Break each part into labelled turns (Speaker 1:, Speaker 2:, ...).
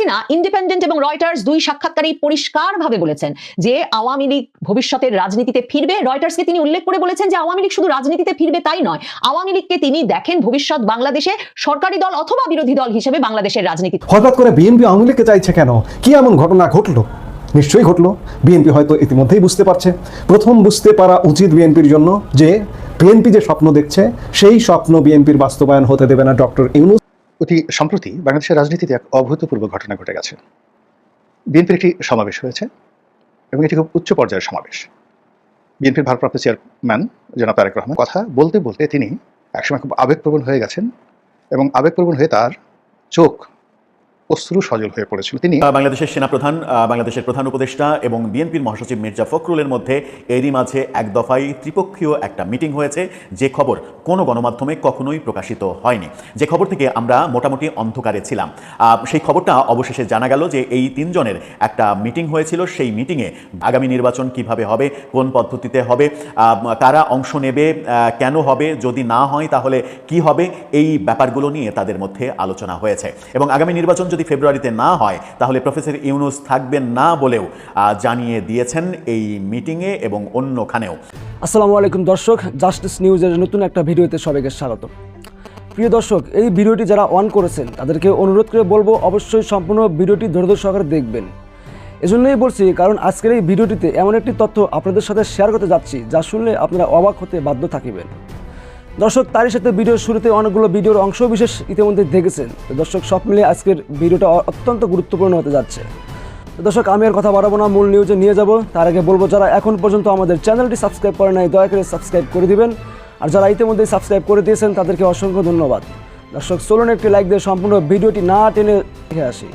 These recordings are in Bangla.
Speaker 1: হাসিনা ইন্ডিপেন্ডেন্ট এবং রয়টার্স দুই সাক্ষাৎকারেই পরিষ্কারভাবে বলেছেন যে আওয়ামী লীগ ভবিষ্যতের রাজনীতিতে ফিরবে। রয়টার্সকে তিনি উল্লেখ করে বলেছেন যে আওয়ামী লীগ শুধু রাজনীতিতে ফিরবে তাই নয়, আওয়ামী লীগকে তিনি দেখেন ভবিষ্যৎ বাংলাদেশে সরকারি দল অথবা বিরোধী দল হিসেবে বাংলাদেশের রাজনীতি
Speaker 2: হঠাৎ করে বিএনপি আওয়ামী লীগকে চাইছে কেন? কি এমন ঘটনা ঘটলো? নিশ্চয়ই ঘটলো। বিএনপি হয়তো ইতিমধ্যেই বুঝতে পারছে। প্রথম বুঝতে পারা উচিত বিএনপির জন্য যে বিএনপি যে স্বপ্ন দেখছে, সেই স্বপ্ন বিএনপির বাস্তবায়ন হতে দেবে না ডক্টর ইউনুস।
Speaker 3: অতি সম্প্রতি বাংলাদেশের রাজনীতিতে এক অভূতপূর্ব ঘটনা ঘটে গেছে। বিএনপির একটি সমাবেশ হয়েছে এবং এটি খুব উচ্চ পর্যায়ের সমাবেশ। বিএনপির ভারপ্রাপ্ত চেয়ারম্যান জনাব তারেক রহমান কথা বলতে বলতে তিনি একসময় খুব আবেগপ্রবণ হয়ে গেছেন এবং আবেগপ্রবণ হয়ে তার চোখ অশ্রু সজল হয়ে পড়েছিল। তিনি
Speaker 4: বাংলাদেশের সেনাপ্রধান বাংলাদেশের প্রধান উপদেষ্টা এবং বিএনপির মহাসচিব মির্জা ফখরুলের মধ্যে এরই মাঝে এক দফায় ত্রিপক্ষীয় একটা মিটিং হয়েছে। যে খবর কোনো গণমাধ্যমে কখনোই প্রকাশিত হয়নি। যে খবর থেকে আমরা মোটামুটি অন্ধকারে ছিলাম। সেই খবরটা অবশেষে জানা গেল যে এই তিনজনের একটা মিটিং হয়েছিল। সেই মিটিংয়ে আগামী নির্বাচন কীভাবে হবে, কোন পদ্ধতিতে হবে কারা অংশ নেবে কেন হবে, যদি না হয় তাহলে কি হবে, এই ব্যাপারগুলো নিয়ে তাদের মধ্যে আলোচনা হয়েছে। এবং আগামী নির্বাচন যদি ফেব্রুয়ারিতে না হয়, তাহলে প্রফেসর ইউনুস থাকবেন না বলেও জানিয়ে দিয়েছেন এই মিটিংয়ে এবং অন্যখানেও।
Speaker 5: আসসালামু আলাইকুম দর্শক, জাস্টিস নিউজের নতুন একটা ভিডিওতে সবাইকে স্বাগত প্রিয় দর্শক, এই ভিডিওটি যারা অন করেছেন, তাদেরকে অনুরোধ করে বলব অবশ্যই সম্পূর্ণ ভিডিওটি ধৈর্য সহকারে দেখবেন। এজন্যই বলছি, কারণ আজকের এই ভিডিওটিতে এমন একটি তথ্য আপনাদের সাথে শেয়ার করতে যাচ্ছি, যা শুনলে আপনারা অবাক হতে বাধ্য থাকিবেন। দর্শক, তারই সাথে ভিডিওর শুরুতে অনেকগুলো ভিডিওর অংশ বিশেষ ইতিমধ্যে দেখেছেন। দর্শক, সব মিলিয়ে আজকের ভিডিওটা অত্যন্ত গুরুত্বপূর্ণ হতে যাচ্ছে। দর্শক, আমি আর কথা বাড়াবো না, মূল নিউজে নিয়ে যাব। তার আগে বলব, যারা এখন পর্যন্ত আমাদের চ্যানেলটি সাবস্ক্রাইব করে নাই, দয়া করে সাবস্ক্রাইব করে দিবেন। আর যারা ইতিমধ্যে সাবস্ক্রাইব করে দিয়েছেন, তাদেরকে অসংখ্য ধন্যবাদ। দর্শক, চলুন একটি লাইক দিয়ে সম্পূর্ণ ভিডিওটি না টেনে দেখে আসি।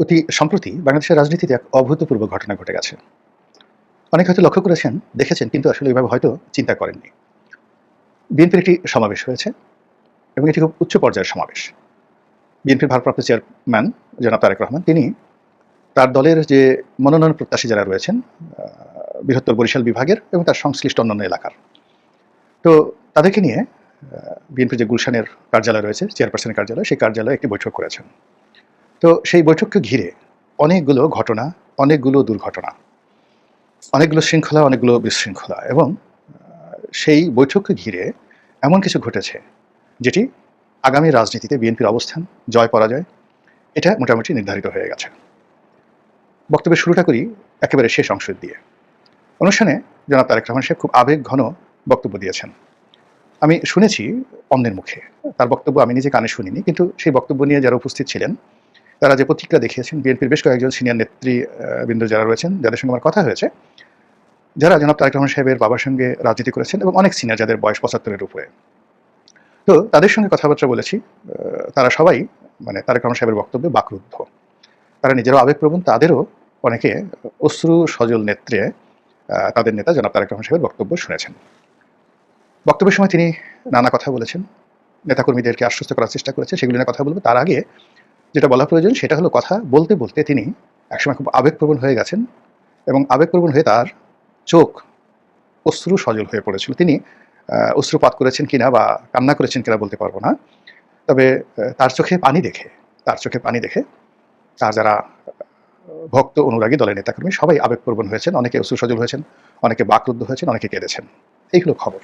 Speaker 3: অতি সম্প্রতি বাংলাদেশের রাজনীতিতে এক অভূতপূর্ব ঘটনা ঘটে গেছে। অনেক হয়তো লক্ষ্য করেছেন, দেখেছেন, কিন্তু আসলে এভাবে হয়তো চিন্তা করেননি। বিএনপির একটি সমাবেশ হয়েছে এবং এটি খুব উচ্চ পর্যায়ের সমাবেশ। বিএনপির ভারপ্রাপ্ত চেয়ারম্যান জনাব তারেক রহমান, তিনি তার দলের যে মনোনয়ন প্রত্যাশী যারা রয়েছেন বৃহত্তর বরিশাল বিভাগের এবং তার সংশ্লিষ্ট অন্যান্য এলাকার। তো তাদেরকে নিয়ে বিএনপি যে গুলশানের কার্যালয় রয়েছে, চেয়ারপারসনের কার্যালয়, সেই কার্যালয়ে একটি বৈঠক করেছেন। তো সেই বৈঠককে ঘিরে অনেকগুলো ঘটনা, অনেকগুলো দুর্ঘটনা, অনেকগুলো শৃঙ্খলা, অনেকগুলো বিশৃঙ্খলা এবং সেই বৈঠককে ঘিরে এমন কিছু ঘটেছে, যেটি আগামী রাজনীতিতে বিএনপির অবস্থান, জয় পরাজয়, এটা মোটামুটি নির্ধারিত হয়ে গেছে। বক্তব্যের শুরুটা করি একেবারে শেষ অংশ দিয়ে। অনুষ্ঠানে জনাব তারেক রহমান সাহেব খুব আবেগ ঘন বক্তব্য দিয়েছেন। আমি শুনেছি অন্যের মুখে। তার বক্তব্য আমি নিজে কানে শুনিনি, কিন্তু সেই বক্তব্য নিয়ে যারা উপস্থিত ছিলেন, তারা যে প্রতিক্রিয়া দেখিয়েছেন, বিএনপির বেশ কয়েকজন সিনিয়র নেতৃবৃন্দ যারা রয়েছেন, যাদের সঙ্গে আমার কথা হয়েছে যারা জনাব তারেক রহমান সাহেবের বাবার সঙ্গে রাজনীতি করেছেন এবং অনেক সিনিয়র যাদের বয়স পঁচাত্তরের উপরে। তো তাদের সঙ্গে কথাবার্তা বলেছি তারা সবাই মানে তারেক রহমান সাহেবের বক্তব্যে বাকরুদ্ধ। তারা নিজেরাও আবেগপ্রবণ, তাদেরও অনেকে অশ্রু সজল নেত্রে তাদের নেতা জনাব তারেক রহমান সাহেবের বক্তব্য শুনেছেন। বক্তব্যের সময় তিনি নানা কথা বলেছেন, নেতাকর্মীদেরকে আশ্বস্ত করার চেষ্টা করেছেন, সেগুলি নিয়ে কথা বলব। তার আগে যেটা বলা প্রয়োজন, সেটা হলো কথা বলতে বলতে তিনি একসময় খুব আবেগপ্রবণ হয়ে গেছেন এবং আবেগপ্রবণ হয়ে তার চোখ অশ্রু সজল হয়ে পড়েছিল। তিনি অশ্রুপাত করেছেন কিনা বা কান্না করেছেন কিনা বলতে পারব না। তবে তার চোখে পানি দেখে, তার চোখে পানি দেখে তার যারা ভক্ত, অনুরাগী দলের নেতাকর্মী, সবাই আবেগপ্রবণ হয়েছেন। অনেকে অশ্রু সজল হয়েছেন, অনেকে বাকরুদ্ধ হয়েছেন, অনেকে কেঁদেছেন। এই হলো খবর।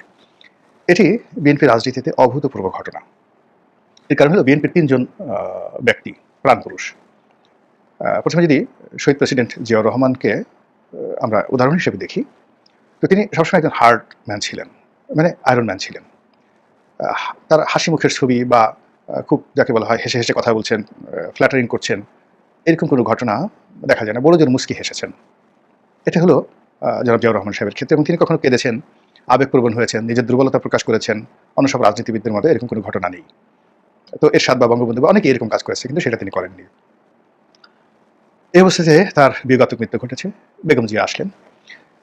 Speaker 3: এটি বিএনপি রাজনীতিতে অভূতপূর্ব ঘটনা। এর কারণ হলো বিএনপির তিনজন ব্যক্তি, প্রাণপুরুষ। প্রথমে যদি শহীদ প্রেসিডেন্ট জিয়াউর রহমানকে আমরা উদাহরণ হিসেবে দেখি। তো তিনি সবসময় একজন হার্ড ম্যান ছিলেন মানে আয়রন ম্যান ছিলেন। তার হাসি মুখের ছবি বা খুব যাকে বলা হয় হেসে হেসে কথা বলছেন ফ্ল্যাটারিং করছেন, এরকম কোনো ঘটনা দেখা যায় না। বড় জোর মুস্কি হেসেছেন। এটা হলো জনাব জিয়াউর রহমান সাহেবের ক্ষেত্রে। এবং তিনি কখনো কেঁদেছেন, আবেগপ্রবণ হয়েছেন, নিজের দুর্বলতা প্রকাশ করেছেন, অন্য সব রাজনীতিবিদদের মধ্যে এরকম কোনো ঘটনা নেই। তো এর এরশাদ বা বঙ্গবন্ধু বা অনেকে এরকম কাজ করেছে, কিন্তু সেটা তিনি করেননি। এই অবস্থাতে তার বিয়োগাত্মক মৃত্যু ঘটেছে। বেগম জিয়া আসলেন।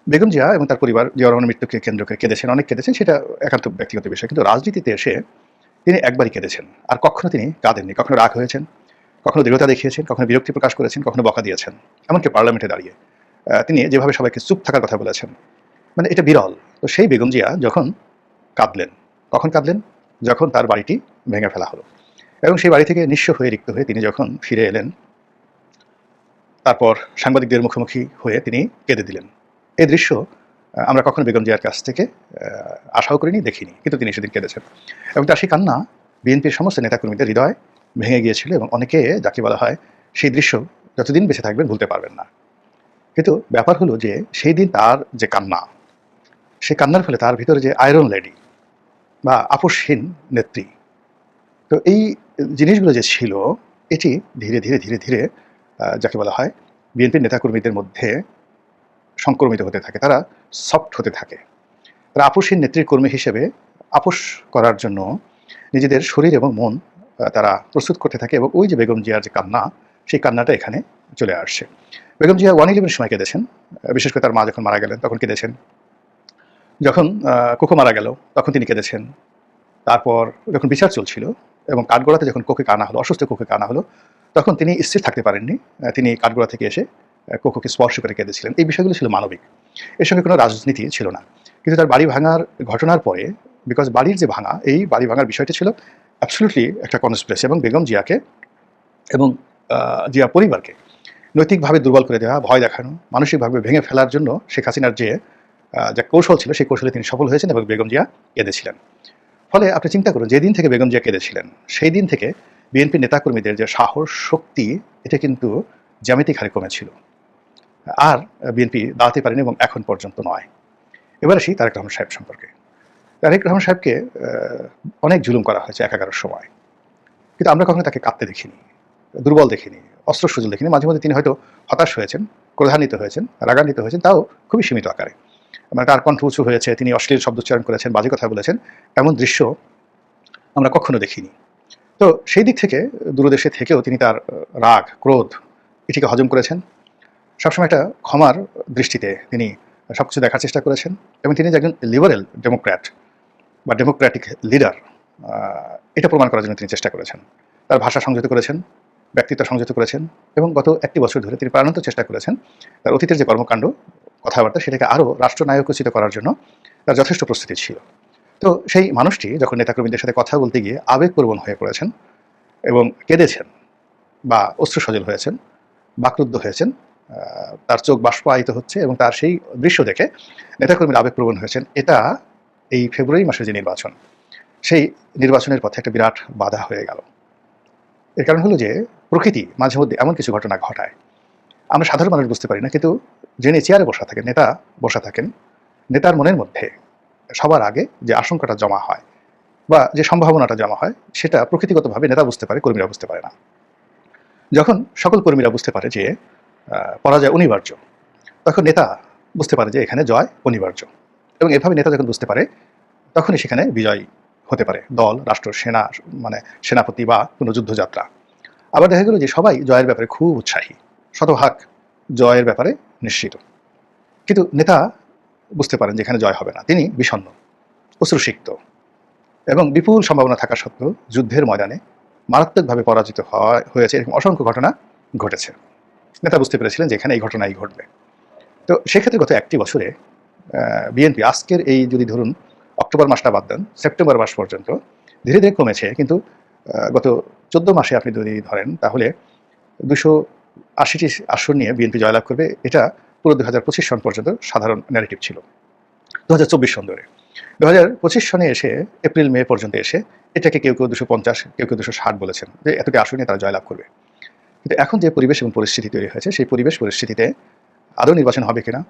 Speaker 3: বেগম জিয়া এবং তার পরিবার জিয়া রহমানের মৃত্যুকে কেন্দ্র করে কেঁদেছেন, অনেক কেঁদেছেন, সেটা একান্ত ব্যক্তিগত বিষয়। কিন্তু রাজনীতিতে এসে তিনি একবারই কেঁদেছেন। আর কখনো তিনি কাঁদেননি, কখনো রাগ হয়েছেন, কখনো দৃঢ়তা দেখিয়েছেন, কখনো বিরক্তি প্রকাশ করেছেন, কখনো বকা দিয়েছেন। এমনকি পার্লামেন্টে দাঁড়িয়ে তিনি যেভাবে সবাইকে চুপ থাকার কথা বলেছেন মানে এটা বিরল। তো সেই বেগম জিয়া যখন কাঁদলেন, কখন কাঁদলেন? যখন তার বাড়িটি ভেঙে ফেলা হলো। এবং সেই বাড়ি থেকে নিঃস্ব হয়ে রিক্ত হয়ে তিনি যখন ফিরে এলেন তারপর সাংবাদিকদের মুখোমুখি হয়ে তিনি কেঁদে দিলেন। এই দৃশ্য আমরা কখনো বেগম জিয়ার কাছ থেকে আশাও করিনি, দেখিনি, কিন্তু তিনি সেদিন কেঁদেছেন। এবং তার সেই কান্না বিএনপির সমস্ত নেতাকর্মীদের হৃদয় ভেঙে গিয়েছিল এবং অনেকে যাকে বলা হয় সেই দৃশ্য যতদিন বেঁচে থাকবেন ভুলতে পারবেন না। কিন্তু ব্যাপার হলো যে, সেই দিন তার যে কান্না সেই কান্নার ফলে তার ভিতরে যে আয়রন লেডি বা আপসহীন নেত্রী, তো এই জিনিসগুলো যে ছিল, এটি ধীরে ধীরে ধীরে ধীরে যাকে বলা হয় বিএনপির নেতাকর্মীদের মধ্যে সংক্রমিত হতে থাকে, তারা সফট হতে থাকে। তারা আপোষহীন নেত্রীর কর্মী হিসেবে আপোষ করার জন্য নিজেদের শরীর এবং মন তারা প্রস্তুত করতে থাকে এবং ওই যে বেগম জিয়ার যে কান্না, সেই কান্নাটা এখানে চলে আসছে। বেগম জিয়া ওয়ান ইলেভেনের সময় কেঁদেছেন বিশেষ করে তার মা যখন মারা গেলেন তখন কেঁদেছেন যখন কোকো মারা গেল তখন তিনি কেঁদেছেন তারপর যখন বিচার চলছিল এবং কাঠগোড়াতে যখন কোকে কানা হলো, অসুস্থ কোকে কানা হলো তখন তিনি স্থির থাকতে পারেননি। তিনি কাঠগোড়া থেকে এসে কোকোকে স্পর্শ করে কেঁদেছিলেন। এই বিষয়গুলো ছিল মানবিক। এর সঙ্গে কোনো রাজনীতি ছিল না। কিন্তু তার বাড়ি ভাঙার ঘটনার পরে বিকজ বাড়ির যে ভাঙা, এই বাড়ি ভাঙার বিষয়টি ছিল অ্যাবসলুটলি একটা কনস্পিরেসি এবং বেগম জিয়াকে এবং জিয়া পরিবারকে নৈতিকভাবে দুর্বল করে দেওয়া, ভয় দেখানো, মানসিকভাবে ভেঙে ফেলার জন্য শেখ হাসিনার যে যে কৌশল ছিল, সেই কৌশলে তিনি সফল হয়েছেন এবং বেগম জিয়া কেঁদেছিলেন। ফলে আপনি চিন্তা করুন, যেদিন থেকে বেগম জিয়া কেঁদেছিলেন, সেই দিন থেকে বিএনপি নেতাকর্মীদের যে সাহস, শক্তি, এটা কিন্তু জ্যামিতিক হারে কমেছিল। আর বিএনপি দাঁড়াতে পারেনি এবং এখন পর্যন্ত নয়। এবার আসি তারেক রহমান সাহেব সম্পর্কে। তারেক রহমান সাহেবকে অনেক জুলুম করা হয়েছে একাগারোর সময়। কিন্তু আমরা কখনো তাকে কাঁদতে দেখিনি, দুর্বল দেখিনি অস্ত্র সুযোগ দেখিনি। মাঝে মধ্যে তিনি হয়তো হতাশ হয়েছেন, ক্রধান্বিত হয়েছেন, রাগান্বিত হয়েছেন, তাও খুবই সীমিত আকারে। মানে তার কণ্ঠ উঁচু হয়েছে, তিনি অশ্লীল শব্দ উচ্চারণ করেছেন, বাজে কথা বলেছেন, এমন দৃশ্য আমরা কখনো দেখিনি। তো সেই দিক থেকে, দূরদেশে থেকেও তিনি তার রাগ, ক্রোধ এটিকে হজম করেছেন। সবসময় একটা ক্ষমার দৃষ্টিতে তিনি সব কিছু দেখার চেষ্টা করেছেন এবং তিনি যে একজন লিবারেল ডেমোক্র্যাট বা ডেমোক্র্যাটিক লিডার এটা প্রমাণ করার জন্য তিনি চেষ্টা করেছেন। তার ভাষা সংযত করেছেন, ব্যক্তিত্ব সংযত করেছেন এবং গত একটি বছর ধরে তিনি প্রাণান্ত চেষ্টা করেছেন। তার অতীতের যে কর্মকাণ্ড, কথাবার্তা, সেটাকে আরও রাষ্ট্রনায়কোচিত করার জন্য তার যথেষ্ট প্রস্তুতি ছিল। তো সেই মানুষটি যখন নেতাকর্মীদের সাথে কথা বলতে গিয়ে আবেগপ্রবণ হয়ে পড়েছেন এবং কেঁদেছেন বা অস্ত্র সজল হয়েছেন, বাকরুদ্ধ হয়েছেন তার চোখ বাষ্পায়িত হচ্ছে এবং তার সেই দৃশ্য দেখে নেতাকর্মীরা আবেগপ্রবণ হয়েছেন, এটা এই ফেব্রুয়ারি মাসের যে নির্বাচন, সেই নির্বাচনের পথে একটা বিরাট বাধা হয়ে গেল। এর কারণ হলো যে প্রকৃতি মাঝে মধ্যে এমন কিছু ঘটনা ঘটায়। আমরা সাধারণ মানুষ বুঝতে পারি না, কিন্তু যিনি চেয়ারে বসা থাকেন, নেতা বসা থাকেন, নেতার মনের মধ্যে সবার আগে যে আশঙ্কাটা জমা হয় বা যে সম্ভাবনাটা জমা হয়, সেটা প্রকৃতিগতভাবে নেতা বুঝতে পারে, কর্মীরা বুঝতে পারে না। যখন সকল কর্মীরা বুঝতে পারে যে পরাজয় অনিবার্য, তখন নেতা বুঝতে পারে যে এখানে জয় অনিবার্য এবং এভাবে নেতা যখন বুঝতে পারে, তখনই সেখানে বিজয় হতে পারে। দল, রাষ্ট্র, সেনা মানে সেনাপতি বা কোনো যুদ্ধযাত্রা। আবার দেখা গেল যে সবাই জয়ের ব্যাপারে খুব উৎসাহী, শতভাগ জয়ের ব্যাপারে নিশ্চিত। কিন্তু নেতা বুঝতে পারেন যেখানে জয় হবে না। তিনি বিষণ্ণ, অশ্রুসিক্ত এবং বিপুল সম্ভাবনা থাকা সত্ত্বেও যুদ্ধের ময়দানে মারাত্মকভাবে পরাজিত হয়, হয়েছে এরকম অসংখ্য ঘটনা ঘটেছে। নেতা বুঝতে পেরেছিলেন যে এখানে এই ঘটনাই ঘটবে। তো সেক্ষেত্রে গত একটি বছরে বিএনপি আজকের এই যদি ধরুন অক্টোবর মাসটা বাদ দেন, সেপ্টেম্বর মাস পর্যন্ত ধীরে ধীরে কমেছে। কিন্তু গত চোদ্দ মাসে আপনি যদি ধরেন, তাহলে দুশো আশিটি আসন নিয়ে বিএনপি জয়লাভ করবে, এটা পুরো দু হাজার পঁচিশ সন পর্যন্ত সাধারণ ন্যারেটিভ ছিল। দু হাজার চব্বিশ সন ধরে। দু হাজার পঁচিশ সনে এসে এপ্রিল, মে পর্যন্ত এসে এটাকে কেউ কেউ দুশো পঞ্চাশ, কেউ কেউ দুশো ষাট বলেছেন যে এতটি আসন তারা জয়লাভ করবে। কিন্তু এখন যে পরিবেশ এবং পরিস্থিতি তৈরি হয়েছে, সেই পরিবেশ পরিস্থিতিতে আদৌ নির্বাচন হবে কিনা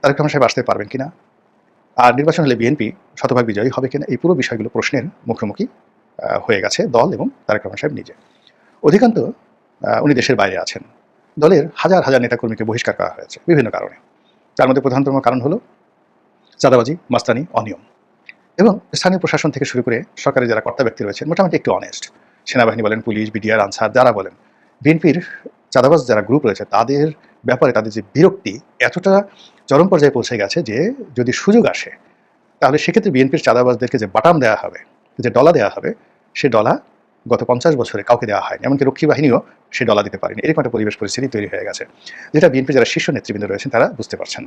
Speaker 3: তারেক রহমান সাহেব আসতে পারবেন কিনা, আর নির্বাচন হলে বিএনপি শতভাগ বিজয়ী হবে কিনা, এই পুরো বিষয়গুলো প্রশ্নের মুখোমুখি হয়ে গেছে দল এবং তারেক রহমান সাহেব নিজে। অধিকান্ত উনি দেশের বাইরে আছেন। দলের হাজার হাজার নেতাকর্মীকে বহিষ্কার করা হয়েছে বিভিন্ন কারণে। তার মধ্যে প্রধানতম কারণ হলো চাঁদাবাজি, মাস্তানি, অনিয়ম। এবং স্থানীয় প্রশাসন থেকে শুরু করে সরকারের যারা কর্তা ব্যক্তি রয়েছেন, মোটামুটি একটু অনেস্ট সেনাবাহিনী বলেন, পুলিশ, বিডিআর, আনসার, যারা বলেন, বিএনপির চাঁদাবাজ যারা গ্রুপ রয়েছে, তাদের ব্যাপারে তাদের যে বিরক্তি এতটা চরম পর্যায়ে পৌঁছে গেছে যে যদি সুযোগ আসে, তাহলে সেক্ষেত্রে বিএনপির চাঁদাবাজদেরকে যে বাটাম দেওয়া হবে, যে ডলা দেওয়া হবে, সে ডলা গত পঞ্চাশ বছরে কাউকে দেওয়া হয়নি, এমনকি রক্ষী বাহিনীও সে ডলা দিতে পারেনি। এরকম একটা পরিবেশ পরিস্থিতি তৈরি হয়ে গেছে, যেটা বিএনপি যারা শীর্ষ নেতৃবৃন্দ রয়েছেন তারা বুঝতে পারছেন।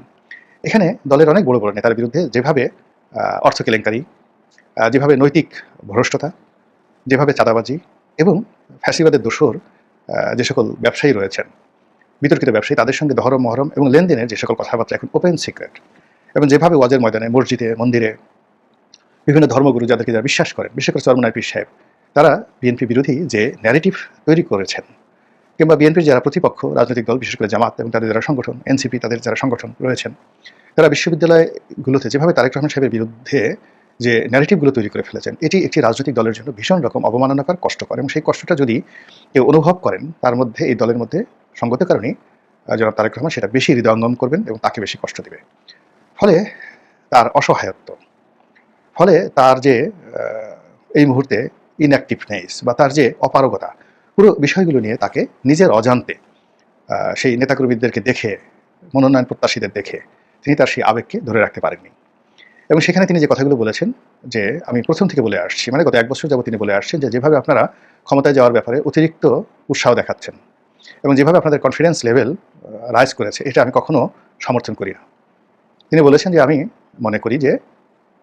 Speaker 3: এখানে দলের অনেক বড় বড় নেতার বিরুদ্ধে যেভাবে অর্থ কেলেঙ্কারি যেভাবে নৈতিক ভ্রষ্টতা, যেভাবে চাঁদাবাজি এবং ফ্যাসিবাদের দোষর যে সকল ব্যবসায়ী রয়েছেন, বিতর্কিত ব্যবসায়ী, তাদের সঙ্গে দহরম মহরম এবং লেনদেনের যে সকল কথাবার্তা এখন ওপেন সিক্রেট এবং যেভাবে ওয়াজের ময়দানে, মসজিদে, মন্দিরে বিভিন্ন ধর্মগুরু যাদেরকে যারা বিশ্বাস করেন, বিশেষ করে চরমনায় পীর সাহেব তারা বিএনপি বিরোধী যে ন্যারেটিভ তৈরি করেছেন কিংবা বিএনপির যারা প্রতিপক্ষ রাজনৈতিক দল বিশেষ করে জামাত এবং তাদের যারা সংগঠন এনসিপি তাদের যারা সংগঠন রয়েছেন তারা বিশ্ববিদ্যালয়গুলোতে যেভাবে তারেক রহমান সাহেবের বিরুদ্ধে যে ন্যারেটিভগুলো তৈরি করে ফেলেছেন এটি একটি রাজনৈতিক দলের জন্য ভীষণ রকম অবমাননাকর কষ্টকর এবং সেই কষ্টটা যদি কেউ অনুভব করেন তার মধ্যে এই দলের মধ্যে সঙ্গত আহ, জনাব তারেক রহমান সেটা বেশি হৃদয়ঙ্গম করবেন এবং তাকে বেশি কষ্ট দেবে। ফলে তার অসহায়ত্ব ফলে তার যে এই মুহূর্তে ইনঅ্যাক্টিভনেস বা তার যে অপারগতা, পুরো বিষয়গুলো নিয়ে তাকে নিজের অজান্তে সেই নেতাকর্মীদেরকে দেখে, মনোনয়ন প্রত্যাশীদের দেখে, তিনি তার সেই আবেগকে ধরে রাখতে পারেননি। এবং সেখানে তিনি যে কথাগুলো বলেছেন, যে আমি প্রথম থেকে বলে আসছি মানে গত এক বছর যাবত তিনি বলে আসছেন যে, যেভাবে আপনারা ক্ষমতায় যাওয়ার ব্যাপারে অতিরিক্ত উৎসাহ দেখাচ্ছেন এবং যেভাবে আপনাদের কনফিডেন্স লেভেল রাইজ করেছে, এটা আমি কখনো সমর্থন করি না। তিনি বলেছেন যে, আমি মনে করি যে,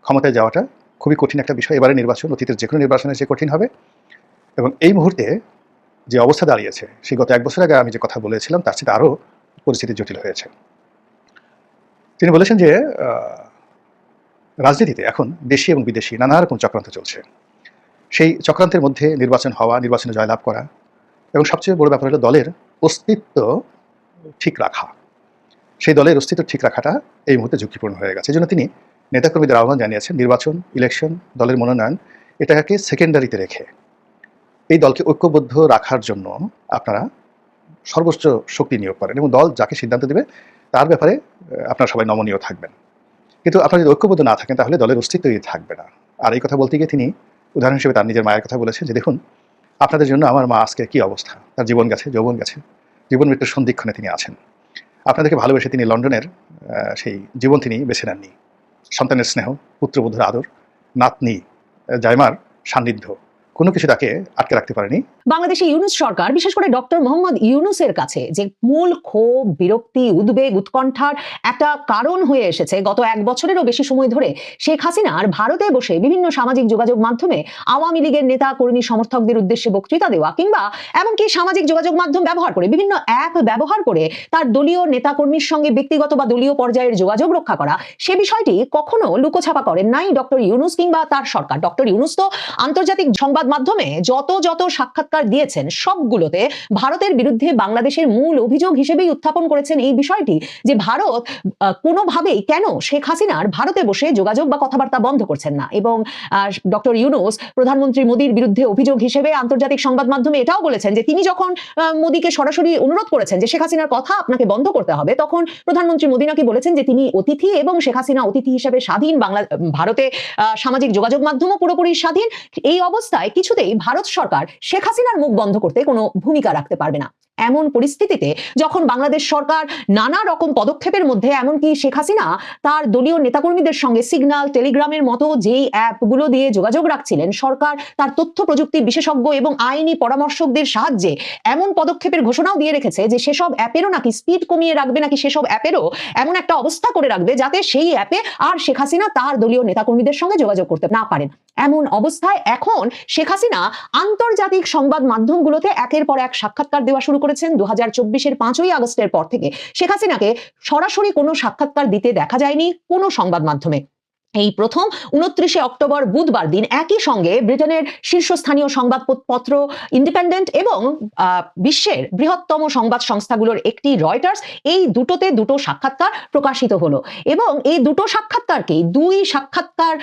Speaker 3: ক্ষমতায় যাওয়াটা খুবই কঠিন একটা বিষয়। এবারে নির্বাচন, অতীতের যে কোনো নির্বাচনের চেয়ে কঠিন হবে। এবং এই মুহূর্তে যে অবস্থা দাঁড়িয়েছে, সেই গত এক বছর আগে আমি যে কথা বলেছিলাম, তার সাথে আরও পরিস্থিতি জটিল হয়েছে। তিনি বলেছেন যে রাজনীতিতে এখন দেশি এবং বিদেশি নানা রকম চক্রান্ত চলছে। সেই চক্রান্তের মধ্যে নির্বাচন হওয়া, নির্বাচনে জয়লাভ করা এবং সবচেয়ে বড় ব্যাপার হলো দলের অস্তিত্ব ঠিক রাখা। সেই দলের অস্তিত্ব ঠিক রাখাটা এই মুহূর্তে ঝুঁকিপূর্ণ হয়ে গেছে। এই জন্য তিনি নেতাকর্মীদের আহ্বান জানিয়েছেন, নির্বাচন, ইলেকশন, দলের মনোনয়ন এটাকে সেকেন্ডারিতে রেখে। এই দলকে ঐক্যবদ্ধ রাখার জন্য আপনারা সর্বোচ্চ শক্তি নিয়োগ করেন এবং দল যাকে সিদ্ধান্ত দেবে, তার ব্যাপারে আপনারা সবাই নমনীয় থাকবেন। কিন্তু আপনারা যদি ঐক্যবদ্ধ না থাকেন, তাহলে দলের অস্তিত্বই থাকবে না। আর এই কথা বলতে গিয়ে তিনি উদাহরণ হিসেবে তার নিজের মায়ের কথা বলেছেন যে, দেখুন, আপনাদের জন্য আমার মা আজকে কি অবস্থা? তার জীবন গেছে, যৌবন গেছে। জীবন মৃত্যুর সন্ধিক্ষণে তিনি আছেন। আপনাদেরকে ভালোবেসে তিনি লন্ডনের সেই জীবন তিনি বেছে নেননি। সন্তানের স্নেহ পুত্রবধূর আদর নাতনি জায়মার সান্নিধ্য কোনো কিছু তাকে আটকে রাখতে পারেনি।
Speaker 1: বাংলাদেশে ইউনুস সরকার, বিশেষ করে ডক্টর মোহাম্মদ ইউনুসের কাছে যে মূল ক্ষোভ, বিরক্তি, উদ্বেগ, উৎকণ্ঠার একটা কারণ হয়ে এসেছে গত এক বছরেরও বেশি সময় ধরে, শেখ হাসিনার ভারতে বসে বিভিন্ন সামাজিক যোগাযোগ মাধ্যমে আওয়ামী লীগের নেতা, কর্মী, সমর্থকদের উদ্দেশ্যে বক্তৃতা দেওয়া কিংবা এমনকি সামাজিক যোগাযোগ মাধ্যম ব্যবহার করে, বিভিন্ন অ্যাপ ব্যবহার করে তার দলীয় নেতা কর্মীর সঙ্গে ব্যক্তিগত বা দলীয় পর্যায়ের যোগাযোগ রক্ষা করা, সে বিষয়টি কখনো লুকোছাপা করেন নাই ডক্টর ইউনুস কিংবা তার সরকার। ডক্টর ইউনুস তো আন্তর্জাতিক সংবাদ মাধ্যমে যত যত সাক্ষাৎকার দিয়েছেন সবগুলোতে ভারতের বিরুদ্ধে বাংলাদেশের মূল অভিযোগ হিসেবেই উত্থাপন করেছেন এই বিষয়টি যে ভারত কোনোভাবেই কেন শেখ হাসিনার ভারতে বসে যোগাযোগ বা কথাবার্তা বন্ধ করছেন না। এবং ডক্টর ইউনুস প্রধানমন্ত্রী মোদীর বিরুদ্ধে অভিযোগ হিসেবে আন্তর্জাতিক সংবাদ মাধ্যমে এটাও বলেছেন যে তিনি যখন মোদীকে সরাসরি অনুরোধ করেছেন যে শেখ হাসিনার কথা আপনাকে বন্ধ করতে হবে, তখন প্রধানমন্ত্রী মোদী নাকি বলেছেন যে তিনি অতিথি এবং শেখ হাসিনা অতিথি হিসেবে স্বাধীন বাংলা ভারতে সামাজিক যোগাযোগ মাধ্যমও পুরোপুরি স্বাধীন। এই অবস্থায় কিছুতেই ভারত সরকার শেখ হাসিনার মুখ বন্ধ করতে কোনো ভূমিকা রাখতে পারবে না। এমন পরিস্থিতিতে যখন বাংলাদেশ সরকার নানা রকম পদক্ষেপের মধ্যে, এমনকি শেখ হাসিনা তার দলীয় নেতাকর্মীদের সঙ্গে সিগন্যাল, টেলিগ্রামের মতো যেই অ্যাপগুলো দিয়ে যোগাযোগ রাখছিলেন, সরকার তার তথ্য প্রযুক্তি বিশেষজ্ঞ এবং আইনি পরামর্শকদের সাহায্যে এমন পদক্ষেপের ঘোষণাও দিয়ে রেখেছে যে সেসব অ্যাপেরও নাকি স্পিড কমিয়ে রাখবে, নাকি সেসব অ্যাপেরও এমন একটা অবস্থা করে রাখবে যাতে সেই অ্যাপে আর শেখ হাসিনা তার দলীয় নেতাকর্মীদের সঙ্গে যোগাযোগ করতে না পারেন। এমন অবস্থায় এখন শেখ হাসিনা আন্তর্জাতিক সংবাদ মাধ্যমগুলোতে একের পর এক সাক্ষাৎকার দেওয়া শুরু করেছেন দু হাজার চব্বিশের পাঁচই আগস্টের পর থেকে। শেখ হাসিনাকে সরাসরি কোনো সাক্ষাৎকার দিতে দেখা যায়নি কোনো সংবাদ মাধ্যমে। এই প্রথম উনত্রিশে অক্টোবর বুধবার দিন একই সঙ্গে ব্রিটেনের শীর্ষস্থানীয় সংবাদপত্র ইন্ডিপেন্ডেন্ট এবং বিশ্বের বৃহত্তম সংবাদ সংস্থাগুলোর একটি রয়টার্স এই দুটোতে দুটো সাক্ষাৎকার প্রকাশিত হলো। এবং এই দুটো সাক্ষাৎকারকেই দুই সাক্ষাৎকার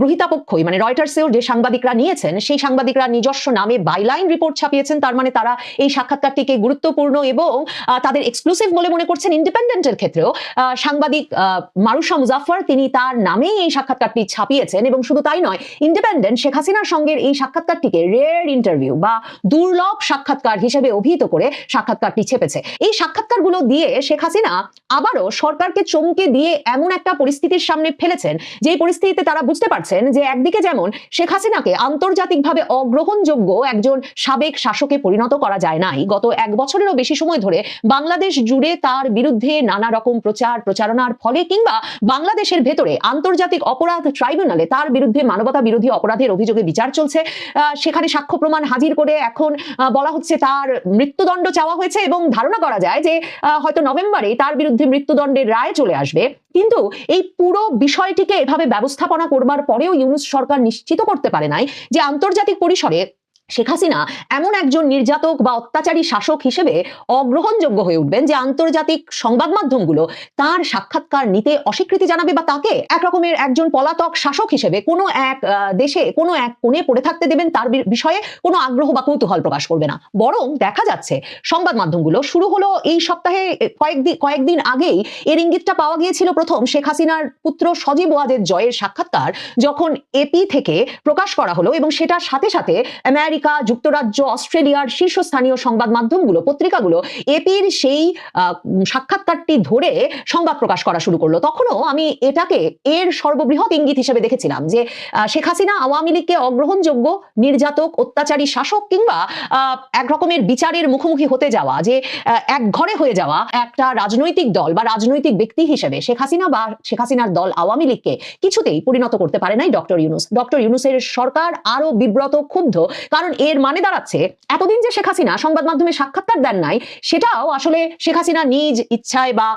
Speaker 1: গ্রহীতাপক্ষই মানে রয়টার্সেও যে সাংবাদিকরা নিয়েছেন সেই সাংবাদিকরা নিজস্ব নামে বাইলাইন রিপোর্ট ছাপিয়েছেন। তার মানে তারা এই সাক্ষাৎকারটিকে গুরুত্বপূর্ণ এবং তাদের এক্সক্লুসিভ বলে মনে করছেন ইন্ডিপেন্ডেন্টের ক্ষেত্রেও সাংবাদিক আহ, মারুশা মুজাফফর তিনি তার নামেই এই সাক্ষাৎকারটি ছাপিয়েছেন এবং শুধু তাই নয় ইন্ডিপেন্ডেন্ট শেখ হাসিনার সঙ্গে এই সাক্ষাৎকারটিকে রেয়ার ইন্টারভিউ বা দুর্লভ সাক্ষাৎকার হিসেবে অভিহিত করে সাক্ষাৎকারটি ছেপেছে। এই সাক্ষাৎকারগুলো দিয়ে শেখ হাসিনা আবারও সরকারকে চমকে দিয়ে এমন একটা পরিস্থিতির সামনে ফেলেছেন যে পরিস্থিতিতে তারা বুঝতে পারছেন যে একদিকে যেমন শেখ হাসিনাকে আন্তর্জাতিকভাবে অগ্রহণযোগ্য একজন সাবেক শাসকে পরিণত করা যায় নাই, গত এক বছরেরও বেশি সময় ধরে বাংলাদেশ জুড়ে তার বিরুদ্ধে নানা রকম প্রচার প্রচারণার ফলে কিংবা বাংলাদেশের ভেতরে আন্তর্জাতিক আন্তর্জাতিক অপরাধ ট্রাইব্যুনালে তার বিরুদ্ধে মানবতা বিরোধী অপরাধের অভিযোগে বিচার চলছে। সেখানে সাক্ষ্য প্রমাণ হাজির করে এখন বলা হচ্ছে তার মৃত্যুদণ্ড চাওয়া হয়েছে এবং ধারণা করা যায় যে হয়তো নভেম্বরে তার বিরুদ্ধে মৃত্যুদণ্ডের রায় চলে আসবে। কিন্তু এই পুরো বিষয়টিকে এভাবে ব্যবস্থাপনা করবার পরেও ইউনুস সরকার নিশ্চিত করতে পারে নাই যে আন্তর্জাতিক পরিসরে শেখ হাসিনা এমন একজন নির্যাতক বা অত্যাচারী শাসক হিসেবে অগ্রহণযোগ্য হয়ে উঠবেন যে আন্তর্জাতিক সংবাদ মাধ্যমগুলো তার সাক্ষাৎকার নিতে অস্বীকৃতি জানাবে বা তাকে একরকমের একজন পলাতক শাসক হিসেবে কোনো এক দেশে, কোনো এক কোণে পড়ে থাকতে দেবেন তার বিষয়ে কোনো আগ্রহ বা কৌতূহল প্রকাশ করবে না। বরং দেখা যাচ্ছে সংবাদ মাধ্যমগুলো শুরু হলো এই সপ্তাহে কয়েকদিন কয়েকদিন আগেই এর ইঙ্গিতটা পাওয়া গিয়েছিল প্রথম শেখ হাসিনার পুত্র সজীব ওয়াজের জয়ের সাক্ষাৎকার যখন এপি থেকে প্রকাশ করা হলো এবং সেটার সাথে সাথে আমেরিকা যুক্তরাজ্য, অস্ট্রেলিয়ার শীর্ষস্থানীয় সংবাদ মাধ্যমগুলো, পত্রিকাগুলো এপির সেই সাক্ষাৎকারটি ধরে সংবাদ প্রকাশ করা শুরু করল। তখনও আমি এটাকে এর সর্ববৃহৎ ইঙ্গিত হিসেবে দেখেছিলাম যে শেখ হাসিনা আওয়ামী লীগকে অগ্রহণযোগ্য, নির্যাতক, অত্যাচারী শাসক কিংবা এক রকমের বিচারের মুখোমুখি হতে যাওয়া, যে এক ঘরে হয়ে যাওয়া একটা রাজনৈতিক দল বা রাজনৈতিক ব্যক্তি হিসেবে শেখ হাসিনা বা শেখ হাসিনার দল আওয়ামী লীগকে কিছুতেই পরিণত করতে পারে নাই ডক্টর ইউনুস। ডক্টর ইউনুসের সরকার আরও বিব্রত, ক্ষুব্ধ। কারণ এর মানে দাঁড়াচ্ছে, এতদিন যে শেখ হাসিনা সংবাদ মাধ্যমে সাক্ষাৎকার দেন নাই, সেটাও আসলে শেখ হাসিনা নিজ ইচ্ছায় বা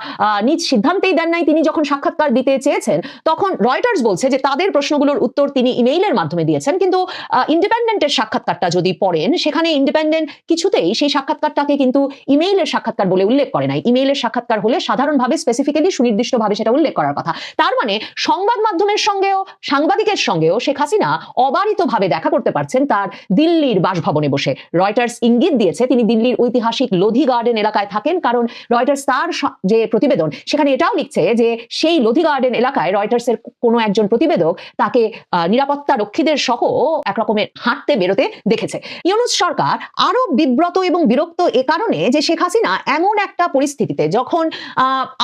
Speaker 1: নিজ সিদ্ধান্তেই দেন নাই, তিনি যখন সাক্ষাৎকার দিতে চেয়েছেন, তখন রয়টার্স বলছে যে তাদের প্রশ্নগুলোর উত্তর তিনি ইমেইলের মাধ্যমে দিয়েছেন, কিন্তু ইন্ডিপেন্ডেন্টের সাক্ষাৎকারটা যদি পড়েন, সেখানে ইন্ডিপেন্ডেন্ট কিছুতেই সেই সাক্ষাৎকারটাকে কিন্তু ইমেইলের সাক্ষাৎকার বলে উল্লেখ করে নাই, ইমেইলের সাক্ষাৎকার হলে সাধারণভাবে স্পেসিফিক্যালি সুনির্দিষ্টভাবে সেটা উল্লেখ করার কথা, তার মানে সংবাদ মাধ্যমের সঙ্গেও, সাংবাদিকের সঙ্গেও শেখ হাসিনা অবারিতভাবে দেখা করতে পারছেন তার দিল্লির বাসভবনে বসে। রয়টার্স ইঙ্গিত দিয়েছে, তিনি দিল্লির ঐতিহাসিক লোধি গার্ডেন এলাকায় থাকেন, কারণ রয়টার্স তার যে প্রতিবেদন, সেখানে এটাও লিখছে যে সেই লোধি গার্ডেন এলাকায় রয়টার্সের কোনো একজন প্রতিবেদক তাকে নিরাপত্তা রক্ষীদের সহ একরকমের হাঁটতে বেরোতে দেখেছে। ইউনুস সরকার আরও বিব্রত এবং বিরক্ত এ কারণে যে শেখ হাসিনা এমন একটা পরিস্থিতিতে যখন